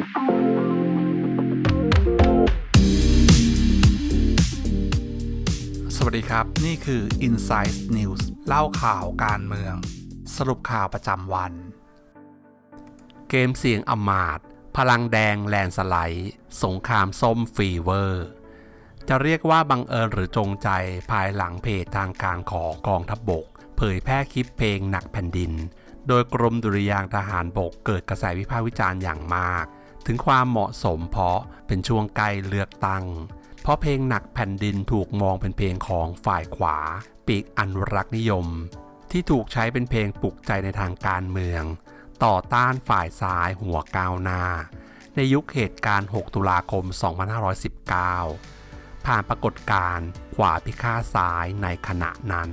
สวัสดีครับ นี่คือ Inside News เล่าข่าวการเมือง สรุปข่าวประจำวัน เกมเสียงอมาตพลังแดงแลนสไลด์สงครามส้มฟีเวอร์ จะเรียกว่าบังเอิญหรือจงใจภายหลังเพจทางการของกองทัพบบก เผยแพร่คลิปเพลงหนักแผ่นดิน โดยกรมดุริยางทหารบกเกิดกระแสวิพากษ์วิจารณ์อย่างมาก ถึงความเหมาะสมเพราะเป็นช่วงใกล้เลือกตั้ง เพราะเพลงหนักแผ่นดินถูกมองเป็นเพลงของฝ่ายขวา ปีกอนุรักษ์นิยม ที่ถูกใช้เป็นเพลงปลุกใจในทางการเมือง ต่อต้านฝ่ายซ้ายหัวก้าวหน้า ในยุคเหตุการณ์ 6 ตุลาคม 2519 ผ่านปรากฏการณ์ขวาพิฆาตซ้ายในขณะนั้น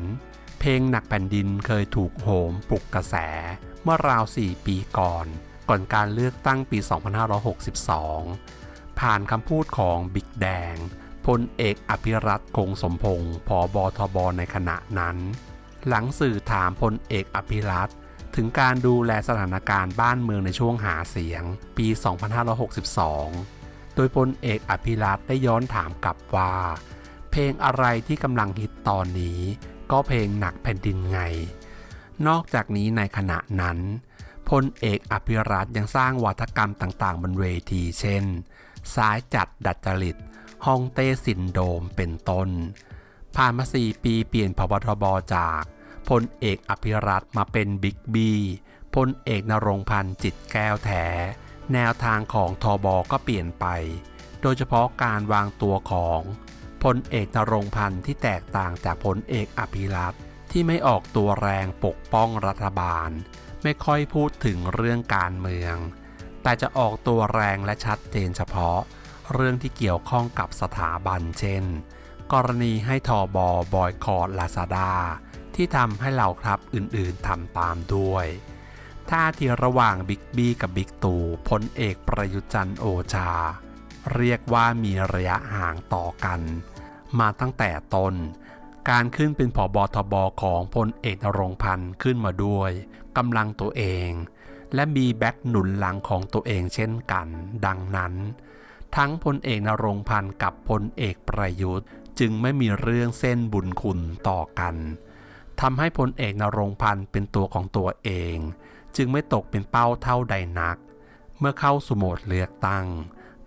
เพลงหนักแผ่นดินเคยถูกโหมปลุกกระแสเมื่อราว 4 ปีก่อน ก่อนการเลือกตั้งปี 2562 ผ่านคำพูดของบิ๊กแดงพลเอกอภิรัตคงสมพงศ์ผอบอทบในขณะนั้น หลังสื่อถามพลเอกอภิรัตถึงการดูแลสถานการณ์บ้านเมืองในช่วงหาเสียง ปี 2562 โดยพลเอกอภิรัตได้ย้อนถามกลับว่า เพลงอะไรที่กำลังฮิตตอนนี้ ก็เพลงหนักแผ่นดินไง นอกจากนี้ในขณะนั้น พลเอกอภิรัตยังสร้างวัฒกรรมต่างๆ บนเวทีเช่นสายจัดดัดจริตฮองเต้ซินโดมเป็นต้น ผ่านมา 4 ปีเปลี่ยนพบทบจากพลเอกอภิรัตมาเป็นบิ๊กบีพลเอกนรงพันธ์จิตแก้วแท้แนวทางของทบก็เปลี่ยนไป โดยเฉพาะการวางตัวของพลเอกนรงพันธ์ที่แตกต่างจากพลเอกอภิรัตที่ไม่ออกตัวแรงปกป้องรัฐบาล ไม่ค่อยพูดถึงเรื่องการเมือง แต่จะออกตัวแรงและชัดเจนเฉพาะ เรื่องที่เกี่ยวข้องกับสถาบันเช่น กรณีให้ทอบอบอยคอร์ดลาซาดาที่ทำให้เหล่าครับอื่นๆทำตามด้วยท่าทีระหว่างบิ๊กบี้กับบิ๊กตู่พลเอกประยุจันโอชา เรียกว่ามีระยะห่างต่อกัน มาตั้งแต่ต้นการขึ้นเป็นผอบอทบของพลเอกรงพันธ์ขึ้นมาด้วย กำลังตัวเอง และมีแบ็กหนุนหลังของตัวเองเช่นกัน ดังนั้น ทั้งพลเอกนรงพันธ์กับพลเอกประยุทธ์ จึงไม่มีเรื่องเส้นบุญคุณต่อกันทำให้พลเอกนรงพันธ์เป็นตัวของตัวเอง จึงไม่ตกเป็นเป้าเท่าใดนัก เมื่อเข้าสู่โหมดเลือกตั้ง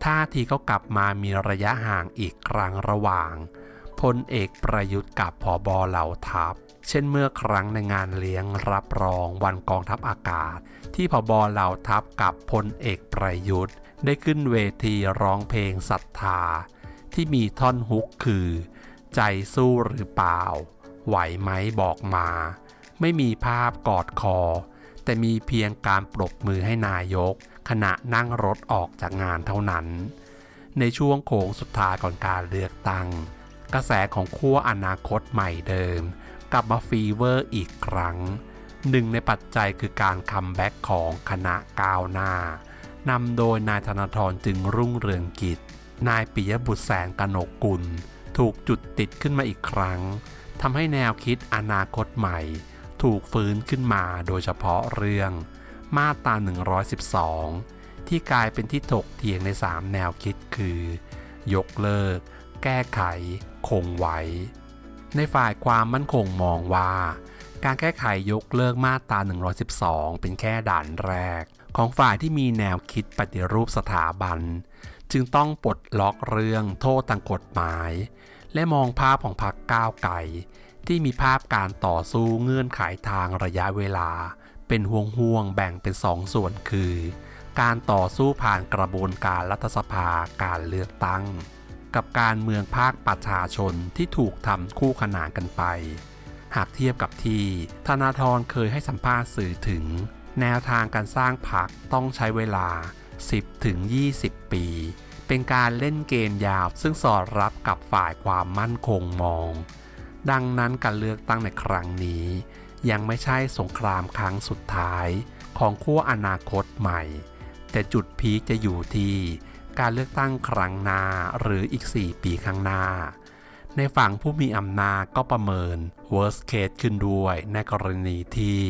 ท่าทีก็กลับมามีระยะห่างอีกครั้งระหว่างพลเอกประยุทธ์กับผอบอเหล่าทัพ เช่นเมื่อครั้งในงานเลี้ยงรับรองวันกองทัพอากาศ ที่ผบเหล่าทัพกับพลเอกประยุทธ์ ได้ขึ้นเวทีร้องเพลงศรัทธา ที่มีท่อนฮุกคือ ใจสู้หรือเปล่า ไหวไหมบอกมา ไม่มีภาพกอดคอ แต่มีเพียงการปรบมือให้นายก ขณะนั่งรถออกจากงานเท่านั้น ในช่วงโค้งสุดท้ายก่อนการเลือกตั้ง กระแสของขั้วอนาคตใหม่เดิม กลับมาฟีเวอร์อีกครั้ง หนึ่งในปัจจัยคือการคัมแบ็กของคณะก้าวหน้านำโดยนายธนาธรจึงรุ่งเรืองกิจ นายปิยบุตรแสงกนกกุล ถูกจุดติดขึ้นมาอีกครั้งทำให้แนวคิดอนาคตใหม่ ถูกฟื้นขึ้นมาโดยเฉพาะเรื่อง มาตรา 112 ที่กลายเป็นที่ถกเถียงใน 3 แนวคิดคือ ยกเลิก แก้ไข คงไว้ ในฝ่ายความมั่นคงมองว่า การแก้ไขยกเลิกมาตรา 112 เป็นแค่ด่านแรก ของฝ่ายที่มีแนวคิดปฏิรูปสถาบัน จึงต้องปลดล็อกเรื่องโทษทางกฎหมาย และมองภาพของพรรคก้าวไก่ ที่มีภาพการต่อสู้เงื่อนไขทางระยะเวลา เป็นห่วงห่วงๆแบ่งเป็นสองส่วนคือ การต่อสู้ผ่านกระบวนการรัฐสภาการเลือกตั้ง กับการเมืองภาคประชาชนที่ถูกทำคู่ขนานกันไป หากเทียบกับที่ธนาธรเคยให้สัมภาษณ์สื่อถึง แนวทางการสร้างพรรคต้องใช้เวลา 10ถึง20 ปี เป็นการเล่นเกมยาวซึ่งสอดรับกับฝ่ายความมั่นคงมอง ดังนั้นการเลือกตั้งในครั้งนี้ ยังไม่ใช่สงครามครั้งสุดท้ายของขั้วอนาคตใหม่ แต่จุดพีคจะอยู่ที่ การเลือกตั้งครั้งหน้าหรืออีก 4 ปีข้างหน้า ในฝั่งผู้มีอำนาจก็ประเมิน worst case ขึ้นด้วยในกรณีที่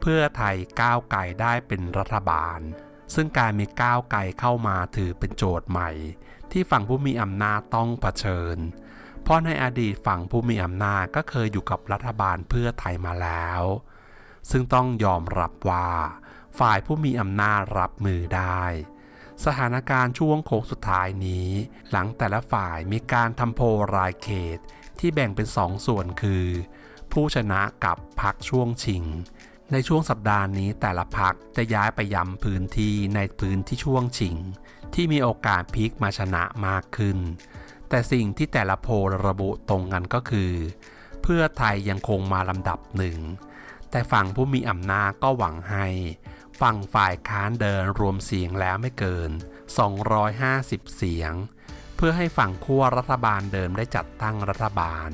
เพื่อไทยก้าวไกลได้เป็นรัฐบาล ซึ่งการมีก้าวไกลเข้ามาถือเป็นโจทย์ใหม่ ที่ฝั่งผู้มีอำนาจต้องเผชิญ เพราะในอดีตฝั่งผู้มีอำนาจก็เคยอยู่กับรัฐบาลเพื่อไทยมาแล้ว ซึ่งต้องยอมรับว่า ฝ่ายผู้มีอำนาจรับมือได้ สถานการณ์ช่วงโค้งสุดท้ายนี้ หลังแต่ละฝ่ายมีการทำโพลรายเขตที่แบ่งเป็นสองส่วนคือ ผู้ชนะกับพักช่วงชิง ในช่วงสัปดาห์นี้แต่ละพักจะย้ายไปย้ำพื้นที่ในพื้นที่ช่วงชิง ที่มีโอกาสพลิกมาชนะมากขึ้น แต่สิ่งที่แต่ละโพลระบุตรงกันก็คือ เพื่อไทยยังคงมาลำดับหนึ่งแต่ฝั่งผู้มีอำนาจก็หวังให้ ฝั่งฝ่ายค้านเดินรวมเสียงแล้วไม่เกิน 250 เสียง เพื่อให้ฝั่งขั้วรัฐบาลเดิมได้จัดตั้งรัฐบาล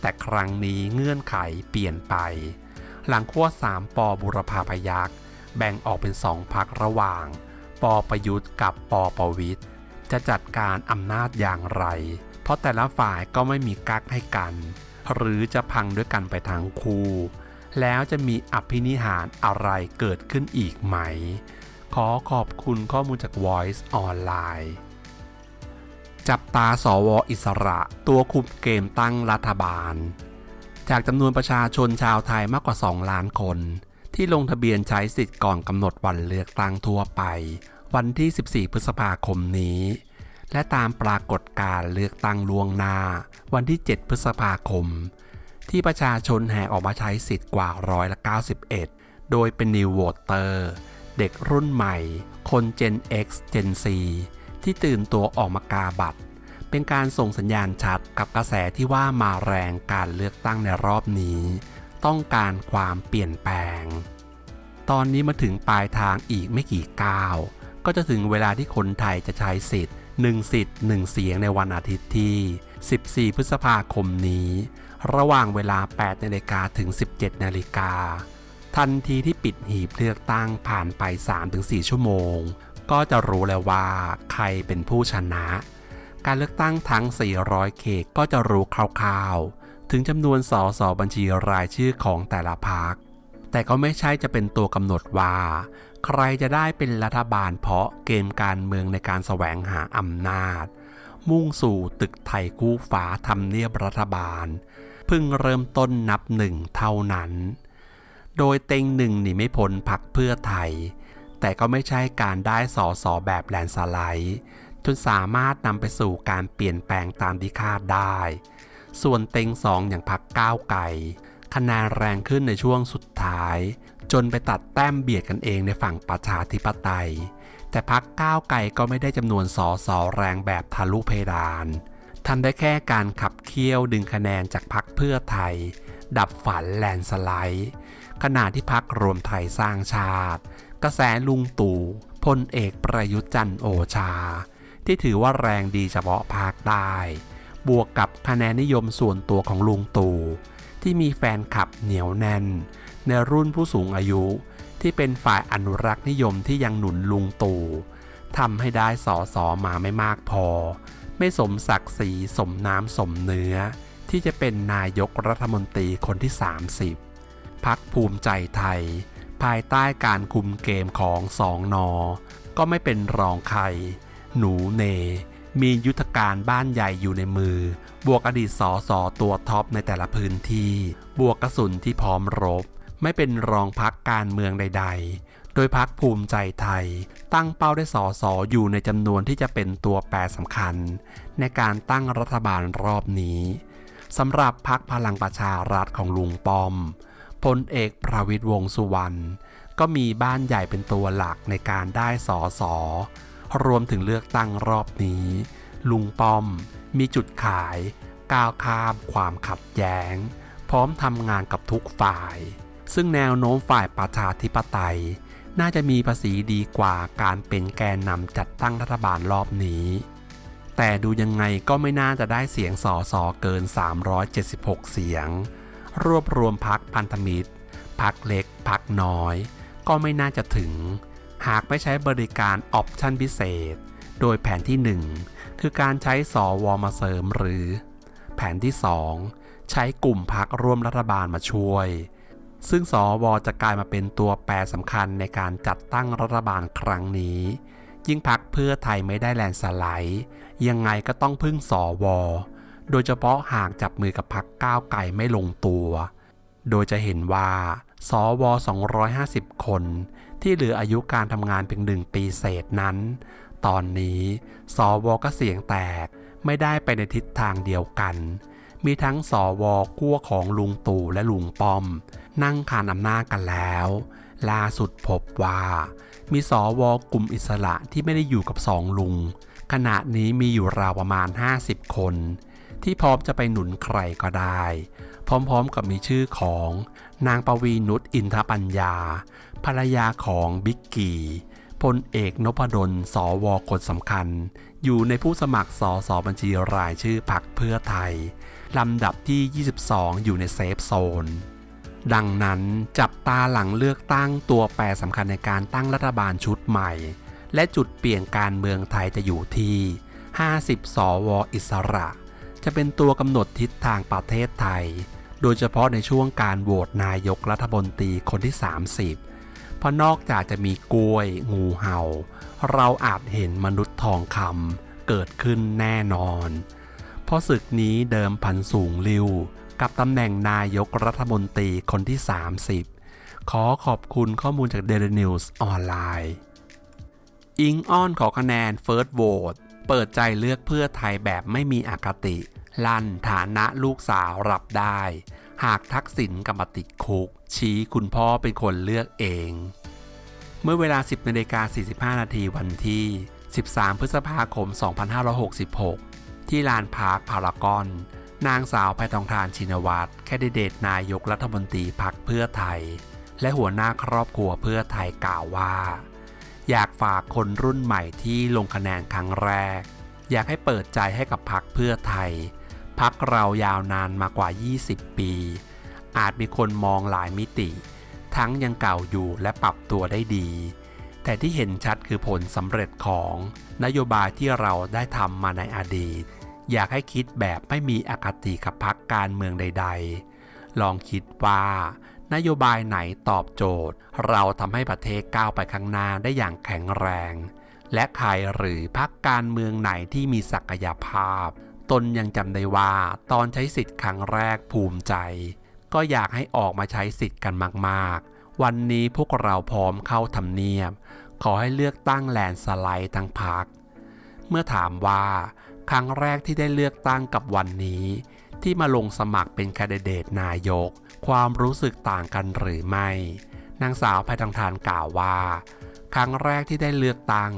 แต่ครั้งนี้เงื่อนไขเปลี่ยนไป หลังขั้ว3ปอบุรพาพยักษ์แบ่งออกเป็นสองพักระหว่างปอประยุทธ์กับปอประวิทย์จะจัดการอำนาจอย่างไร เพราะแต่ละฝ่ายก็ไม่มีกักให้กัน หรือจะพังด้วยกันไปทั้งคู่ แล้วจะมีอภินิหารอะไรเกิดขึ้นอีกไหม ขอขอบคุณข้อมูลจาก Voice ออนไลน์จับตาสวอิสระ ตัวคุมเกมตั้งรัฐบาล จากจำนวนประชาชนชาวไทยมากกว่า 2 ล้านคน ที่ลงทะเบียนใช้สิทธิ์ก่อนกำหนดวันเลือกตั้งทั่วไป วันที่ 14 พฤษภาคมนี้ และตามปรากฏการเลือกตั้งล่วงหน้า วันที่ 7 พฤษภาคม ที่ประชาชนแห่ออกมาใช้สิทธิ์กว่าร้อยละ91 โดยเป็น New Voter เด็กรุ่นใหม่ คน Gen X Gen C ที่ตื่นตัวออกมากาบัตร เป็นการส่งสัญญาณชัดกับกระแสที่ว่ามาแรงการเลือกตั้งในรอบนี้ ต้องการความเปลี่ยนแปลง ตอนนี้มาถึงปลายทางอีกไม่กี่ก้าว ก็จะถึงเวลาที่คนไทยจะใช้สิทธิ์1สิทธิ์1เสียงในวันอาทิตย์ที่ 14 พฤษภาคมนี้ ระหว่างเวลา 8 นาฬิกาถึง 17 นาฬิกา ทันทีที่ปิดหีบเลือกตั้งผ่านไป 3-4 ชั่วโมง ก็จะรู้แล้วว่าใครเป็นผู้ชนะ การเลือกตั้งทั้ง 400 เขตก็จะรู้คร่าวๆ ถึงจำนวนสสบัญชีรายชื่อของแต่ละพรรคแต่ก็ไม่ใช่จะเป็นตัวกำหนดว่า ใครจะได้เป็นรัฐบาลเพราะเกมการเมืองในการแสวงหาอำนาจ มุ่งสู่ตึกไทยคู่ฟ้าทำเนียบรัฐบาล เพิ่งเริ่มต้นนับหนึ่งเท่านั้น โดยเต็งหนึ่งหนีไม่พ้นพักเพื่อไทย แต่ก็ไม่ใช่การได้สอสอแบบแลนสไลด์จนสามารถนำไปสู่การเปลี่ยนแปลงตามที่คาดได้ ส่วนเต็งสองอย่างพักก้าวไก่คะแนนแรงขึ้นในช่วงสุดท้าย จนไปตัดแต้มเบียดกันเองในฝั่งประชาธิปไตย แต่พักก้าวไก่ก็ไม่ได้จำนวนสอสอแรงแบบทะลุเพดาน ทำได้แค่การขับเคี่ยวดึงคะแนนจากพักเพื่อไทย ดับฝันแลนสไลด์ขณะที่พักรวมไทยสร้างชาติ กระแสลุงตู่พลเอกประยุทธ์จันทร์โอชา ที่ถือว่าแรงดีเฉพาะภาคใต้ บวกกับคะแนนนิยมส่วนตัวของลุงตู่ที่มีแฟนคลับเหนียวแน่น ในรุ่นผู้สูงอายุ ที่เป็นฝ่ายอนุรักษ์นิยมที่ยังหนุนลุงตู่ทำให้ได้สอสอมาไม่มากพอ ไม่สมศักดิ์ศรีสมน้ำสมเนื้อ ที่จะเป็นนายกรัฐมนตรีคนที่ 30 พักภูมิใจไทย ภายใต้การคุมเกมของสองนอ ก็ไม่เป็นรองใคร หนูเน มียุทธการบ้านใหญ่อยู่ในมือ บวกอดีตสอสอตัวท็อปในแต่ละพื้นที่ บวกกระสุนที่พร้อมรบ ไม่เป็นรองพักการเมืองใด ๆ โดยพักภูมิใจไทย ตั้งเป้าได้สอสออยู่ในจำนวนที่จะเป็นตัวแปรสำคัญ ในการตั้งรัฐบาลรอบนี้สำหรับพักพลังประชารัฐของลุงป้อมพลเอกประวิตยวงสุวรรณก็มีบ้านใหญ่เป็นตัวหลักในการได้สอสอรวมถึงเลือกตั้งรอบนี้ ลุงป้อมมีจุดขายก้าวข้ามความขัดแย้ง พร้อมทำงานกับทุกฝ่าย ซึ่งแนวโน้มฝ่ายประชาธิปไตย น่าจะมีภาษีดีกว่าการเป็นแกนนำจัดตั้งรัฐบาลรอบนี้ แต่ดูยังไงก็ไม่น่าจะได้เสียงสอสอเกิน 376 เสียง รวบรวมพักพันธมิตร พักเล็ก พักน้อย ก็ไม่น่าจะถึง หากไม่ใช้บริการออปชั่นพิเศษ โดยแผนที่ 1 คือการใช้สอวอมาเสริมหรือ แผนที่ 2 ใช้กลุ่มพักร่วมรัฐบาลมาช่วย ซึ่งสวจะกลายมาเป็นตัวแปรสำคัญในการจัดตั้งรัฐบาลครั้งนี้ ยิ่งพักเพื่อไทยไม่ได้แลนสไลด์ยังไงก็ต้องพึ่งสว โดยเฉพาะหากจับมือกับพักก้าวไกลไม่ลงตัว โดยจะเห็นว่าสว 250 คน ที่เหลืออายุการทำงานเพียงหนึ่งปีเศษนั้น ตอนนี้สวก็เสียงแตกไม่ได้ไปในทิศทางเดียวกัน มีทั้งสวขั้วของลุงตู่และลุงป้อม นั่งคานอำนาจกันแล้ว ล่าสุดพบว่า มีสวกลุ่มอิสระที่ไม่ได้อยู่กับสองลุง ขณะนี้มีอยู่ราวประมาณ 50 คน ที่พร้อมจะไปหนุนใครก็ได้ พร้อมๆกับมีชื่อของนางปวีนุชอินทปัญญา ภรรยาของบิ๊กกี้พลเอกนพดล สวคนสำคัญ อยู่ในผู้สมัครสอสอบัญชีรายชื่อพรรคเพื่อไทย ลำดับที่ 22 อยู่ในเซฟโซน ดังนั้นจับตาหลังเลือกตั้งตัวแปรสำคัญในการตั้งรัฐบาลชุดใหม่ และจุดเปลี่ยนการเมืองไทยจะอยู่ที่ 50 สวอิสระ จะเป็นตัวกำหนดทิศทางประเทศไทย โดยเฉพาะในช่วงการโหวตนายกรัฐมนตรีคนที่ 30 เพราะนอกจากจะมีกล้วย งูเห่า เราอาจเห็นมนุษย์ทองคำเกิดขึ้นแน่นอน เพราะศึกนี้เดิมพันสูงลิว กับตำแหน่งนายกรัฐมนตรีคนที่ 30 ขอขอบคุณข้อมูลจาก Daily News ออนไลน์ อิงอ้อนขอคะแนน First Vote เปิดใจเลือกเพื่อไทยแบบไม่มีอคติ ลั่นฐานะลูกสาวรับได้ หากทักษิณกลับมาติดคุก ชี้คุณพ่อเป็นคนเลือกเอง เมื่อเวลา 10นาฬิกา45 นาทีวันที่ 13 พฤษภาคม 2566 ที่ลานพาร์คพารากอน นางสาวแพทองทานชินวัตรแคดิเดตนายกรัฐมนตรีพรรคเพื่อไทย และหัวหน้าครอบครัวเพื่อไทยกล่าวว่า อยากฝากคนรุ่นใหม่ที่ลงคะแนนครั้งแรก อยากให้เปิดใจให้กับพรรคเพื่อไทยพักเรายาวนานมากว่า 20 ปี อาจมีคนมองหลายมิติ ทั้งยังเก่าอยู่และปรับตัวได้ดี แต่ที่เห็นชัดคือผลสำเร็จของนโยบายที่เราได้ทำมาในอดีต อยากให้คิดแบบไม่มีอคติกับพักการเมืองใด ๆ ลองคิดว่านโยบายไหนตอบโจทย์ เราทำให้ประเทศก้าวไปข้างหน้าได้อย่างแข็งแรง และใครหรือพักการเมืองไหนที่มีศักยภาพ ตนยังจำได้ว่าตอนใช้สิทธิ์ครั้งแรกภูมิใจ ก็อยากให้ออกมาใช้สิทธิ์กันมากๆ วันนี้พวกเราพร้อมเข้าทำเนียบ ขอให้เลือกตั้งแลนสไลด์ทั้งพัก เมื่อถามว่าครั้งแรกที่ได้เลือกตั้งกับวันนี้ ที่มาลงสมัครเป็นแคนดิเดตนายก ความรู้สึกต่างกันหรือไม่ นางสาวแพทองทานกล่าวว่า ครั้งแรกที่ได้เลือกตั้ง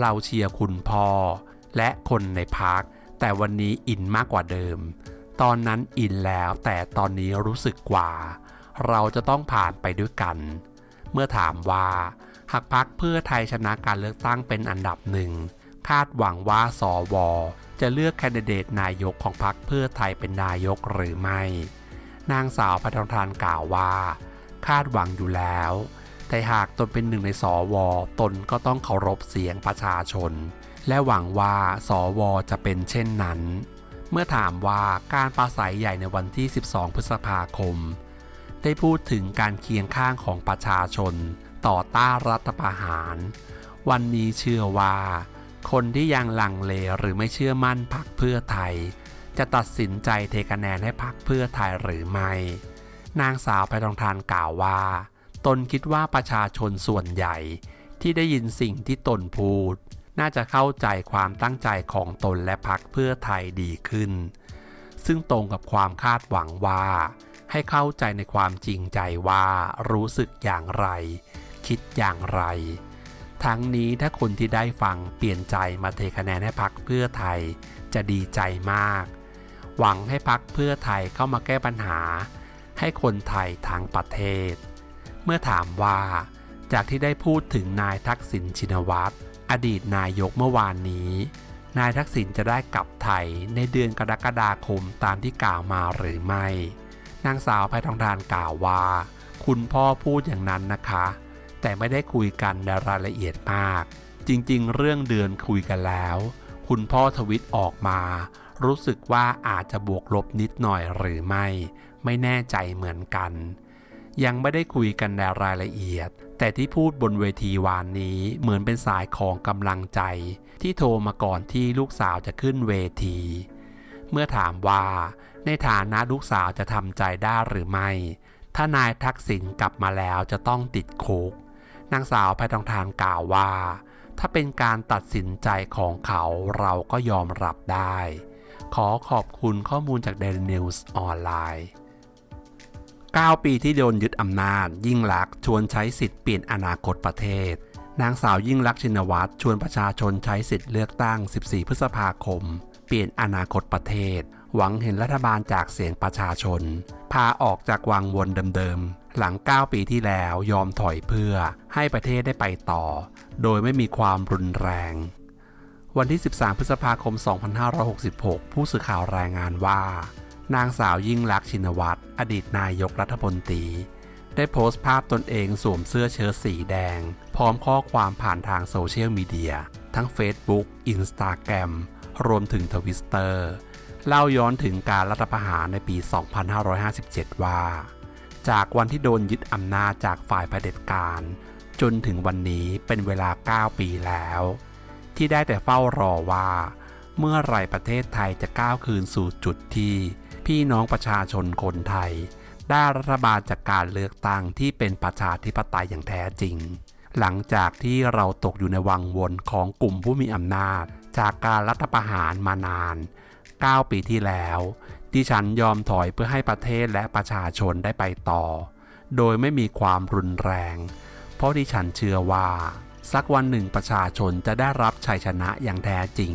เราเชียร์คุณพ่อ และคนในพัก แต่วันนี้อินมากกว่าเดิม ตอนนั้นอินแล้วแต่ตอนนี้รู้สึกกว่า เราจะต้องผ่านไปด้วยกัน เมื่อถามว่า หากพักเพื่อไทยชนะการเลือกตั้งเป็นอันดับหนึ่ง คาดหวังว่าสวจะเลือกแคนดิเดตนายกของพรรคเพื่อไทยเป็นนายกหรือไม่ นางสาวพัทรทานกล่าวว่า คาดหวังอยู่แล้ว แต่หากตนเป็นหนึ่งในสวตนก็ต้องเคารพเสียงประชาชน และหวังว่าสวจะเป็นเช่นนั้น เมื่อถามว่าการปราศัยใหญ่ในวันที่ 12 พฤษภาคม ได้พูดถึงการเคียงข้างของประชาชน ต่อต้านรัฐประหาร วันนี้เชื่อว่า คนที่ยังลังเลหรือไม่เชื่อมั่นพรรคเพื่อไทย จะตัดสินใจเทคะแนนให้พรรคเพื่อไทยหรือไม่ นางสาวแพทองทานกล่าวว่า ตนคิดว่าประชาชนส่วนใหญ่ ที่ได้ยินสิ่งที่ตนพูด น่าจะเข้าใจความตั้งใจของตนและพรรคเพื่อไทยดีขึ้น ซึ่งตรงกับความคาดหวังว่า ให้เข้าใจในความจริงใจว่ารู้สึกอย่างไร คิดอย่างไร ทั้งนี้ถ้าคนที่ได้ฟังเปลี่ยนใจมาเทคะแนนให้พักเพื่อไทย จะดีใจมาก หวังให้พักเพื่อไทยเข้ามาแก้ปัญหา ให้คนไทยทั้งประเทศ เมื่อถามว่า จากที่ได้พูดถึงนายทักษิณชินวัตรอดีตนายกเมื่อวานนี้ นายทักษิณจะได้กลับไทยในเดือนกรกฎาคมตามที่กล่าวมาหรือไม่ นางสาวแพทองทานกล่าวว่า คุณพ่อพูดอย่างนั้นนะคะ แต่ไม่ได้คุยกันในรายละเอียดมาก จริงๆ เรื่องเดือนคุยกันแล้ว คุณพ่อทวิตออกมา รู้สึกว่าอาจจะบวกลบนิดหน่อยหรือไม่ ไม่แน่ใจเหมือนกัน ยังไม่ได้คุยกันในรายละเอียด แต่ที่พูดบนเวทีวานนี้เหมือนเป็นสายของกำลังใจ ที่โทรมาก่อนที่ลูกสาวจะขึ้นเวที เมื่อถามว่า ในฐานะลูกสาวจะทำใจได้หรือไม่ ถ้านายทักษิณกลับมาแล้วจะต้องติดคุก นางสาวแพทองทานกล่าวว่า ถ้าเป็นการตัดสินใจของเขาเราก็ยอมรับได้ ขอขอบคุณข้อมูลจาก Daily News ออนไลน์ 9 ปีที่โดนยึดอำนาจ ยิ่งลักษณ์ชวนใช้สิทธิ์เปลี่ยนอนาคตประเทศนางสาวยิ่งลักษณ์ชินวัตรชวนประชาชนใช้สิทธิ์เลือกตั้ง 14 พฤษภาคม เปลี่ยนอนาคตประเทศ หวังเห็นรัฐบาลจากเสียงประชาชน พาออกจากวังวนเดิมๆ หลัง 9 ปีที่แล้วยอมถอยเพื่อให้ประเทศได้ไปต่อ โดยไม่มีความรุนแรง วันที่ 13 พฤษภาคม 2566 ผู้สื่อข่าวรายงานว่า นางสาวยิ่งลักษณ์ชินวัตรอดีตนายกรัฐมนตรีได้โพสต์ภาพตนเองสวมเสื้อเชิ้ตสีแดง พร้อมข้อความผ่านทางโซเชียลมีเดีย ทั้ง Facebook Instagram รวมถึงทวิสเตอร์ เล่าย้อนถึงการรัฐประหารในปี 2557 ว่า จากวันที่โดนยึดอำนาจจากฝ่ายเผด็จการ จนถึงวันนี้เป็นเวลา 9 ปีแล้ว ที่ได้แต่เฝ้ารอว่า เมื่อไรประเทศไทยจะก้าวคืนสู่จุดที่ พี่น้องประชาชนคนไทย ได้รัฐบาลจากการเลือกตั้งที่เป็นประชาธิปไตยอย่างแท้จริงหลังจากที่เราตกอยู่ในวังวนของกลุ่มผู้มีอำนาจ จากการรัฐประหารมานาน 9 ปีที่แล้วดิฉันยอมถอยเพื่อให้ประเทศและประชาชนได้ไปต่อ โดยไม่มีความรุนแรง เพราะดิฉันเชื่อว่า สักวันหนึ่งประชาชนจะได้รับชัยชนะอย่างแท้จริง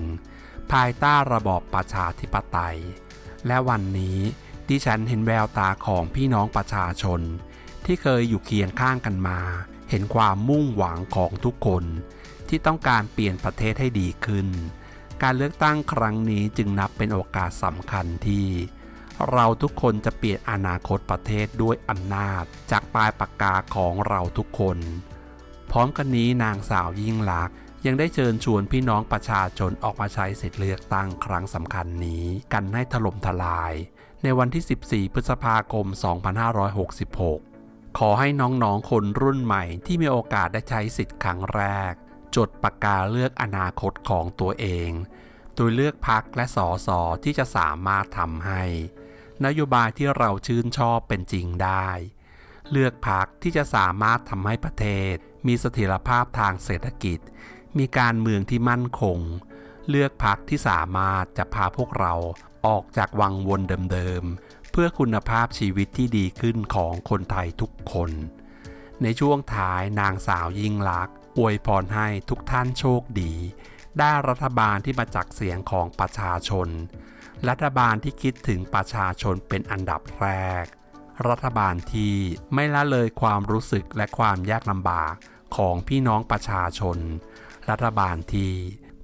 ภายใต้ระบอบประชาธิปไตย และวันนี้ดิฉันเห็นแววตาของพี่น้องประชาชน ที่เคยอยู่เคียงข้างกันมา เห็นความมุ่งหวังของทุกคน ที่ต้องการเปลี่ยนประเทศให้ดีขึ้น การเลือกตั้งครั้งนี้จึงนับเป็นโอกาสสำคัญที่ เราทุกคนจะเปลี่ยนอนาคตประเทศด้วยอำนาจจากปลายปากกาของเราทุกคน พร้อมกันนี้นางสาวยิ่งลักษณ์ยังได้เชิญชวนพี่น้องประชาชนออกมาใช้สิทธิเลือกตั้งครั้งสำคัญนี้ กันให้ถล่มทลาย ในวันที่ 14 พฤษภาคม 2566 ขอให้น้องๆ คนรุ่นใหม่ที่มีโอกาสได้ใช้สิทธิ์ครั้งแรก จดปากกาเลือกอนาคตของตัวเอง โดยเลือกพักและสอสอที่จะสามารถทำให้ นโยบายที่เราชื่นชอบเป็นจริงได้ เลือกพักที่จะสามารถทำให้ประเทศ มีเสถียรภาพทางเศรษฐกิจ มีการเมืองที่มั่นคง เลือกพักที่สามารถจะพาพวกเราออกจากวังวนเดิมๆ เพื่อคุณภาพชีวิตที่ดีขึ้นของคนไทยทุกคน ในช่วงท้ายนางสาวยิ่งลักษณ์ อวยพรให้ทุกท่านโชคดี ได้รัฐบาลที่มาจากเสียงของประชาชน รัฐบาลที่คิดถึงประชาชนเป็นอันดับแรก รัฐบาลที่ไม่ละเลยความรู้สึกและความยากลำบากของพี่น้องประชาชน รัฐบาลที่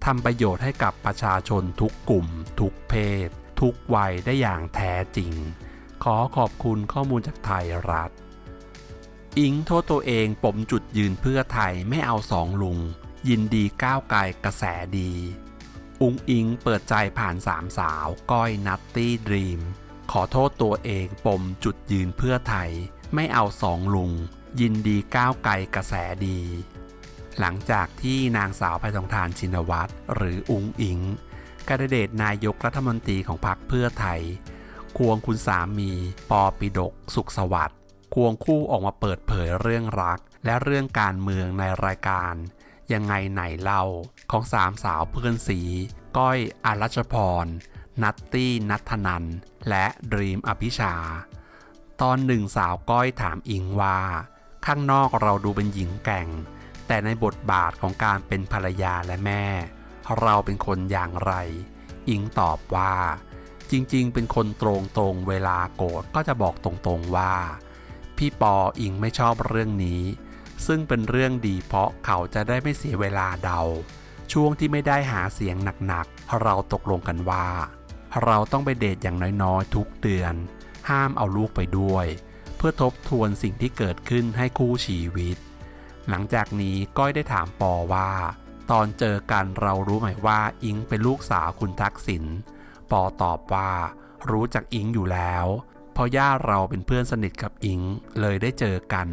ทำประโยชน์ให้กับประชาชนทุกกลุ่ม ทุกเพศ ทุกวัยได้อย่างแท้จริง ขอขอบคุณข้อมูลจากไทยรัฐ อิงโทษตัวเองปมจุดยืนเพื่อไทยไม่เอาสองลุง ยินดีก้าวไกลกระแสดี อุงอิงเปิดใจผ่านสามสาว ก้อยนัตตี้ดรีม ขอโทษตัวเองปมจุดยืนเพื่อไทย ไม่เอาสองลุง ยินดีก้าวไกลกระแสดี หลังจากที่นางสาวแพทองทานชินวัตรหรืออุงอิงกระเดชนายกรัฐมนตรีของพรรคเพื่อไทย ควงคุณสามี ปอปิดก สุขสวัสดิ์ ควงคู่ออกมาเปิดเผยเรื่องรัก และเรื่องการเมืองในรายการ ยังไงไหนเล่าของสามสาวเพื่อนสี ก้อยอารัชพร นัตตี้นัทนัน และดรีมอภิชา ตอนหนึ่งสาวก้อยถามอิงว่า ข้างนอกเราดูเป็นหญิงแกร่ง แต่ในบทบาทของการเป็นภรรยาและแม่ เราเป็นคนอย่างไร อิงตอบว่าจริงๆ เป็นคนตรงๆ เวลาโกรธก็จะบอกตรงๆว่า พี่ปออิงไม่ชอบเรื่องนี้ ซึ่งเป็นเรื่องดีเพราะเขาจะได้ไม่เสียเวลาเดา ช่วงที่ไม่ได้หาเสียงหนักๆ เราตกลงกันว่า เราต้องไปเดทอย่างน้อยๆ ทุกเดือน ห้ามเอาลูกไปด้วย เพื่อทบทวนสิ่งที่เกิดขึ้นให้คู่ชีวิต หลังจากนี้ก้อยได้ถามปอว่า ตอนเจอกันเรารู้ไหมว่าอิงเป็นลูกสาวคุณทักษิณปอตอบว่า รู้จักอิงอยู่แล้ว เพราะย่าเราเป็นเพื่อนสนิทกับอิงเลยได้เจอกัน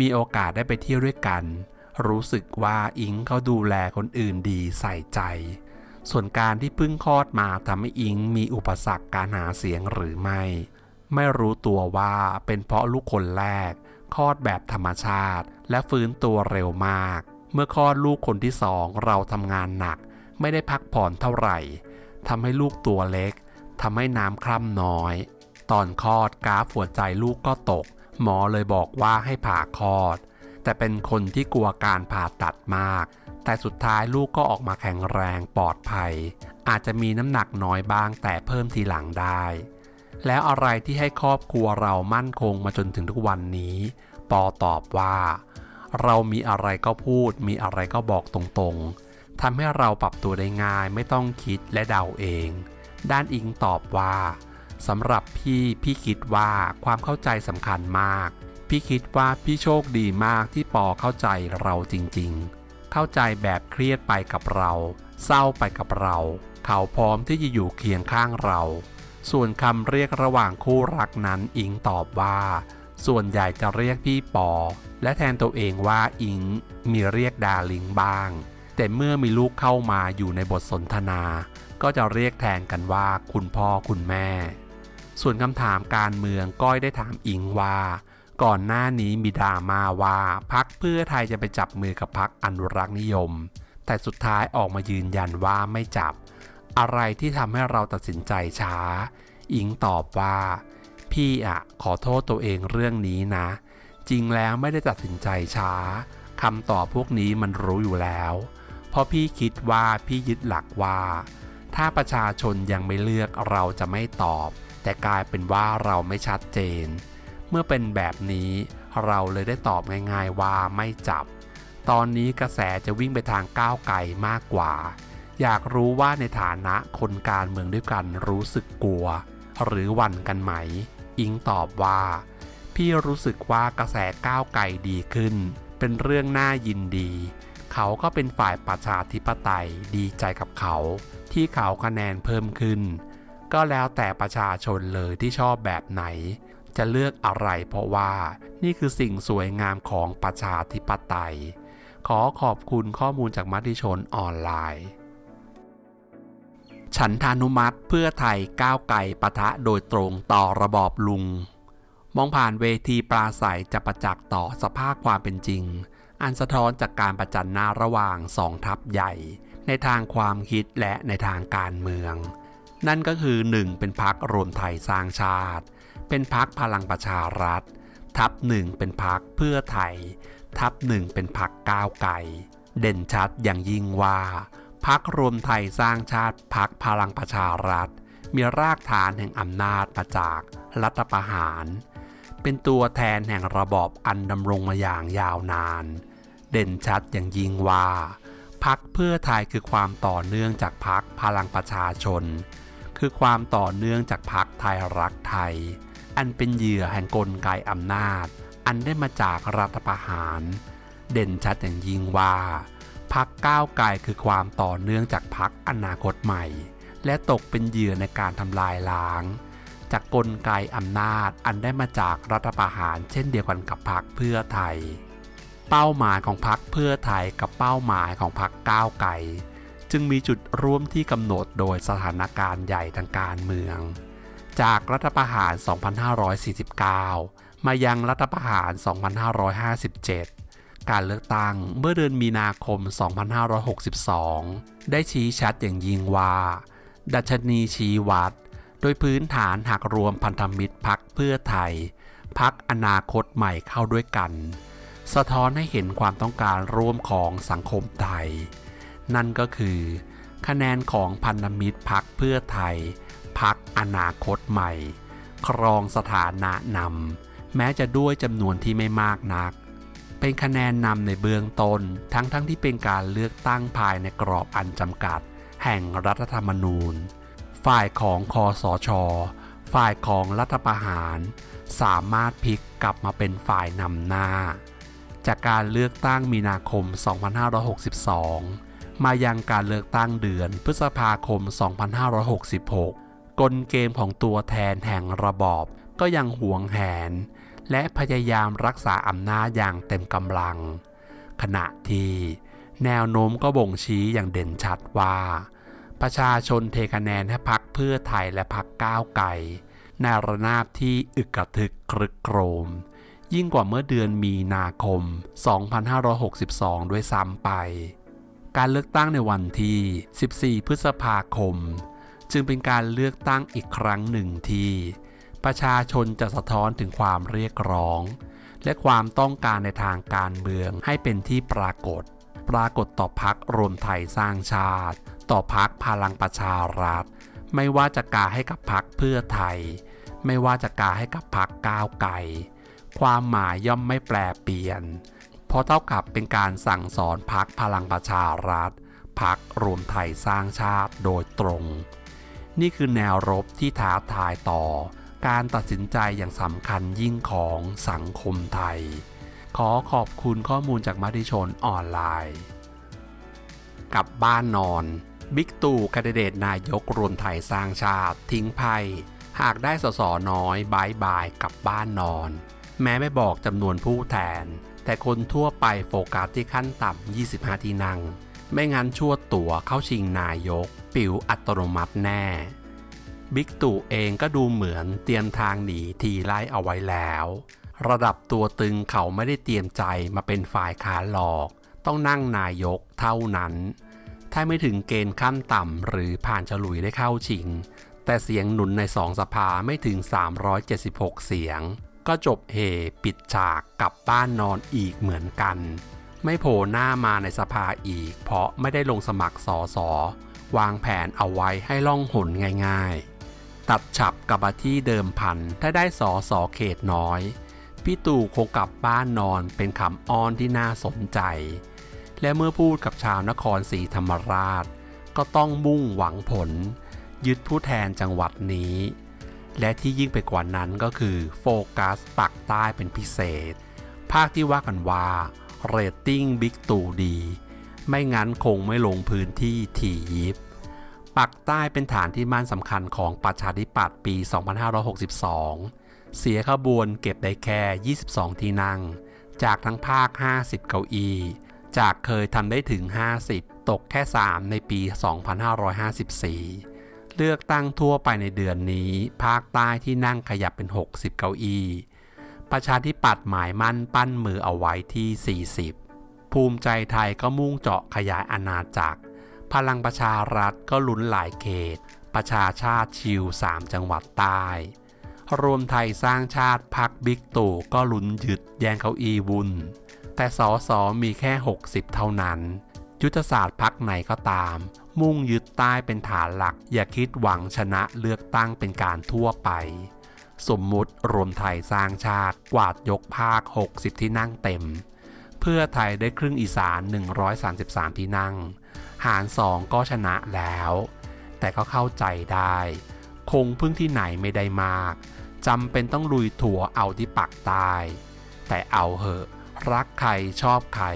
มีโอกาสได้ไปเที่ยวด้วยกัน รู้สึกว่าอิงเขาดูแลคนอื่นดีใส่ใจ ส่วนการที่เพิ่งคลอดมาทำให้อิงมีอุปสรรคการหาเสียงหรือไม่ ไม่รู้ตัวว่าเป็นเพราะลูกคนแรกคลอดแบบธรรมชาติ และฟื้นตัวเร็วมาก เมื่อคลอดลูกคนที่สองเราทำงานหนัก ไม่ได้พักผ่อนเท่าไหร่ทำให้ลูกตัวเล็กทำให้น้ำคร่ำน้อย ตอนคลอดกราฟหัวใจลูกก็ตก หมอเลยบอกว่าให้ผ่าคลอด แต่เป็นคนที่กลัวการผ่าตัดมาก แต่สุดท้ายลูกก็ออกมาแข็งแรงปลอดภัย อาจจะมีน้ำหนักน้อยบ้างแต่เพิ่มทีหลังได้ แล้วอะไรที่ให้ครอบครัวเรามั่นคงมาจนถึงทุกวันนี้ ปอตอบว่า เรามีอะไรก็พูด มีอะไรก็บอกตรงๆทำให้เราปรับตัวได้ง่ายไม่ต้องคิดและเดาเอง ด้านอิงตอบว่า สำหรับพี่พี่คิดว่าความเข้าใจสำคัญมาก พี่คิดว่าพี่โชคดีมากที่ปอเข้าใจเราจริงๆ เข้าใจแบบเครียดไปกับเรา เศร้าไปกับเรา เขาพร้อมที่จะอยู่เคียงข้างเรา ส่วนคำเรียกระหว่างคู่รักนั้นอิงตอบว่า ส่วนใหญ่จะเรียกพี่ปอ และแทนตัวเองว่าอิงมีเรียกดาลิงบ้าง แต่เมื่อมีลูกเข้ามาอยู่ในบทสนทนา ก็จะเรียกแทนกันว่าคุณพ่อคุณแม่ ส่วนคำถามการเมืองก้อยได้ถามอิงว่า ก่อนหน้านี้มีดราม่าว่าพักเพื่อไทยจะไปจับมือกับพักอนุรักษ์นิยม แต่สุดท้ายออกมายืนยันว่าไม่จับ อะไรที่ทำให้เราตัดสินใจช้า อิงตอบว่า พี่อะขอโทษตัวเองเรื่องนี้นะ จริงแล้วไม่ได้ตัดสินใจช้าคำตอบพวกนี้มันรู้อยู่แล้ว เพราะพี่คิดว่าพี่ยึดหลักว่า ถ้าประชาชนยังไม่เลือกเราจะไม่ตอบ แต่กลายเป็นว่าเราไม่ชัดเจน เมื่อเป็นแบบนี้เราเลยได้ตอบง่ายๆว่าไม่จับ ตอนนี้กระแสจะวิ่งไปทางก้าวไกลมากกว่า อยากรู้ว่าในฐานะคนการเมืองด้วยกันรู้สึกกลัว หรือหวั่นกันไหม อิงตอบว่า พี่รู้สึกว่ากระแสก้าวไกลดีขึ้น เป็นเรื่องน่ายินดี เขาก็เป็นฝ่ายประชาธิปไตยดีใจกับเขา ที่เขาคะแนนเพิ่มขึ้น ก็แล้วแต่ประชาชนเลยที่ชอบแบบไหน จะเลือกอะไรเพราะว่านี่คือสิ่งสวยงามของประชาธิปไตย ขอขอบคุณข้อมูลจากมติชนออนไลน์ ฉันทานุมัติเพื่อไทยก้าวไก่ปะทะโดยตรงต่อระบอบลุง มองผ่านเวทีปราศัยจะประจักษ์ต่อสภาพความเป็นจริง อันสะท้อนจากการประจันหน้าระหว่างสองทัพใหญ่ ในทางความคิดและในทางการเมือง นั่นก็คือ 1. เป็นพักรวมไทยสร้างชาติ เป็นพักพลังประชารัฐ ทับหนึ่งเป็นพักเพื่อไทย ทับหนึ่งเป็นพักก้าวไก่เด่นชัดอย่างยิ่งว่าพักรวมไทยสร้างชาติพักพลังประชารัฐ มีรากฐานแห่งอำนาจมาจากรัฐประหาร เป็นตัวแทนแห่งระบอบอันดำรงมาอย่างยาวนาน เด่นชัดอย่างยิ่งว่าพักเพื่อไทยคือความต่อเนื่องจากพักพลังประชาชน คือความต่อเนื่องจากพักไทยรักไทย อันเป็นเหยื่อแห่งกลไกอำนาจ อันได้มาจากรัฐประหาร เด่นชัดอย่างยิ่งว่าพักก้าวไกลคือความต่อเนื่องจากพักอนาคตใหม่ และตกเป็นเหยื่อในการทำลายล้าง จากกลไกอำนาจอันได้มาจากรัฐประหารเช่นเดียวกันกับพักเพื่อไทย เป้าหมายของพักเพื่อไทยกับเป้าหมายของพักก้าวไกล จึงมีจุดร่วมที่กำหนดโดยสถานการณ์ใหญ่ทางการเมือง จากรัฐประหาร 2549 มายังรัฐประหาร 2557 การเลือกตั้งเมื่อเดือนมีนาคม 2562 ได้ชี้ชัดอย่างยิ่งว่า ดัชนีชี้วัด โดยพื้นฐานหากรวมพันธมิตรพักเพื่อไทยพักอนาคตใหม่เข้าด้วยกัน สะท้อนให้เห็นความต้องการร่วมของสังคมไทย นั่นก็คือ คะแนนของพันธมิตรพักเพื่อไทย พักอนาคตใหม่ ครองสถานะนำแม้จะด้วยจำนวนที่ไม่มากนัก เป็นคะแนนนำในเบื้องต้นทั้งๆทที่เป็นการเลือกตั้งภายในกรอบอันจำกัด แห่งรัฐธรรมนูญ ฝ่ายของคอสช ฝ่ายของรัฐประหาร สามารถพลิกกลับมาเป็นฝ่ายนำหน้า จากการเลือกตั้งมีนาคม 2562 มายังการเลือกตั้งเดือนพฤษภาคม 2566 กลเกมของตัวแทนแห่งระบอบก็ยังหวงแหน และพยายามรักษาอำนาจอย่างเต็มกำลัง ขณะที่แนวโน้มก็บ่งชี้อย่างเด่นชัดว่า ประชาชนเทคะแนนให้พักเพื่อไทยและพักก้าวไกลในระนาบที่อึกกระทึกครึกโครม ยิ่งกว่าเมื่อเดือนมีนาคม 2562 ด้วยซ้ำไป การเลือกตั้งในวันที่ 14 พฤษภาคม จึงเป็นการเลือกตั้งอีกครั้งหนึ่งที่ ประชาชนจะสะท้อนถึงความเรียกร้อง และความต้องการในทางการเมืองให้เป็นที่ปรากฏ ปรากฏต่อพักรวมไทยสร้างชาติ ต่อพักพลังประชารัฐ ไม่ว่าจะกาให้กับพักเพื่อไทย ไม่ว่าจะกาให้กับพักก้าวไกลความหมายย่อมไม่แปลเปลี่ยน เพราะเท่ากับเป็นการสั่งสอนพักพลังประชารัฐพักรวมไทยสร้างชาติโดยตรง นี่คือแนวรบที่ท้าทายต่อ การตัดสินใจอย่างสำคัญยิ่งของสังคมไทย ขอขอบคุณข้อมูลจากมติชนออนไลน์กลับบ้านนอน บิ๊กตู่คนดิเดตนายกรวมไทยสร้างชาติ ทิ้งไพ่หากได้สสน้อยบายบายกลับบ้านนอน แม้ไม่บอกจำนวนผู้แทน แต่คนทั่วไปโฟกัสที่ขั้นต่ำ 25 ที่นั่ง ไม่งั้นชั่วตั๋วเข้าชิงนายก ปิวอัตโนมัติแน่ บิ๊กตู่เองก็ดูเหมือนเตรียมทางหนีทีไล่เอาไว้แล้ว ระดับตัวตึงเขาไม่ได้เตรียมใจมาเป็นฝ่ายค้านหรอก ต้องนั่งนายกเท่านั้น ถ้าไม่ถึงเกณฑ์ขั้นต่ำหรือผ่านฉลุยได้เข้าชิง แต่เสียงหนุนในสองสภาไม่ถึง 376 เสียง ก็จบเฮปิดฉากกลับบ้านนอนอีกเหมือนกัน ไม่โผล่หน้ามาในสภาอีก เพราะไม่ได้ลงสมัครสอสอวางแผนเอาไว้ให้ล่องหนง่ายๆ ตัดฉับกับที่เดิมพันถ้าได้สอสอเขตน้อย พี่ตู่คงกลับบ้านนอนเป็นคำอ้อนที่น่าสนใจ และเมื่อพูดกับชาวนครศรีธรรมราช ก็ต้องมุ่งหวังผล ยึดผู้แทนจังหวัดนี้ และที่ยิ่งไปกว่านั้นก็คือโฟกัสปักใต้เป็นพิเศษ ภาคที่ว่ากันว่าเรตติ้งบิ๊กตู่ดี ไม่งั้นคงไม่ลงพื้นที่ถี่ยิบ ปักใต้เป็นฐานที่มั่นสำคัญของประชาธิปัตย์ปี 2562 เสียขบวนเก็บได้แค่ 22 ที่นั่ง จากทั้งภาค 50 เก้าอี้จากเคยทำได้ถึง 50 ตกแค่ 3 ในปี 2554 เลือกตั้งทั่วไปในเดือนนี้ ภาคใต้ที่นั่งขยับเป็น 60 เก้าอี้ ประชาธิปัตย์หมายมั่นปั้นมือเอาไว้ที่ 40 ภูมิใจไทยก็มุ่งเจาะขยายอาณาจักร พลังประชารัฐก็ลุ้นหลายเขต ประชาชาติชิว 3 จังหวัดใต้ รวมไทยสร้างชาติพักบิ๊กตู่ก็ลุ้นยึดแย่งเก้าอี้วุ่น แต่สอสอมีแค่ 60 เท่านั้น ยุทธศาสตร์พักไหนก็ตาม มุ่งยึดใต้เป็นฐานหลัก อย่าคิดหวังชนะเลือกตั้งเป็นการทั่วไป สมมุติรวมไทยสร้างชาติกวาดยกภาค 60 ที่นั่งเต็ม เพื่อไทยได้ครึ่งอีสาน 133 ที่นั่ง หารสองก็ชนะแล้ว แต่ก็เข้าใจได้ คงพึ่งที่ไหนไม่ได้มากจำเป็นต้องลุยถั่วเอาที่ปักใต้แต่เอาเหอะ รักใครชอบใคร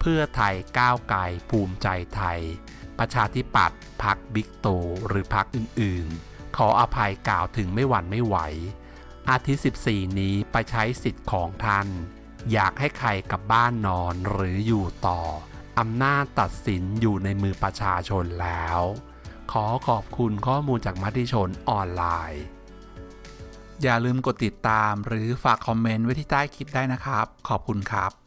เพื่อไทยก้าวไกลภูมิใจไทย ประชาธิปัตย์พักบิ๊กตูหรือพักอื่นๆ ขออภัยกล่าวถึงไม่หวั่นไม่ไหว อาทิตย์ 14 นี้ไปใช้สิทธิ์ของท่าน อยากให้ใครกลับบ้านนอนหรืออยู่ต่อ อำนาจตัดสินอยู่ในมือประชาชนแล้ว ขอขอบคุณข้อมูลจากมติชนออนไลน์ อย่าลืมกดติดตามหรือฝากคอมเมนต์ไว้ที่ใต้คลิปได้นะครับ ขอบคุณครับ